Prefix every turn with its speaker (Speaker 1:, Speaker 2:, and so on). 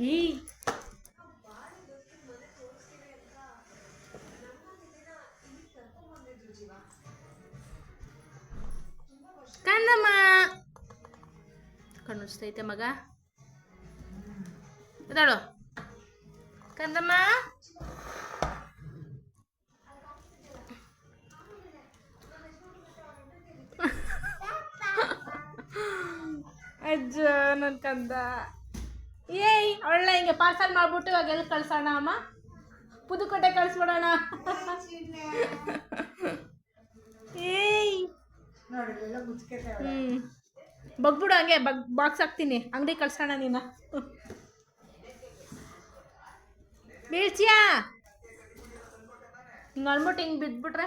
Speaker 1: ಈ ಕಂದಮ್ಮ ಕಣ್ಣುಸ್ತೈತೆ ಮಗ. ಇದಾಳು. ಕಂದಮ್ಮ. ಅಜ್ಜ ನನ್ನ ಕಂದ. ಏಯ್ ಅವಳ ಹಿಂಗೆ ಪಾರ್ಸಲ್ ಮಾಡ್ಬಿಟ್ಟು ಇವಾಗ ಎಲ್ಲಿ ಕಳ್ಸೋಣ ಅಮ್ಮ. ಪುದುಕೋಟೆ ಕಳಿಸ್ಬಿಡೋಣ. ಏಯ್. ಹ್ಞೂ ಬಗ್ಬಿಡು ಹಂಗೆ, ಬಗ್ ಬಾಕ್ಸ್ ಹಾಕ್ತೀನಿ. ಅಂಗಡಿ ಕಳ್ಸೋಣ ನೀನು. ಬೀಳ್ಸಿಯಾ ಹಿಂಗೆ ಅನ್ಬಿಟ್ಟು ಹಿಂಗೆ ಬಿದ್ಬಿಟ್ರೆ?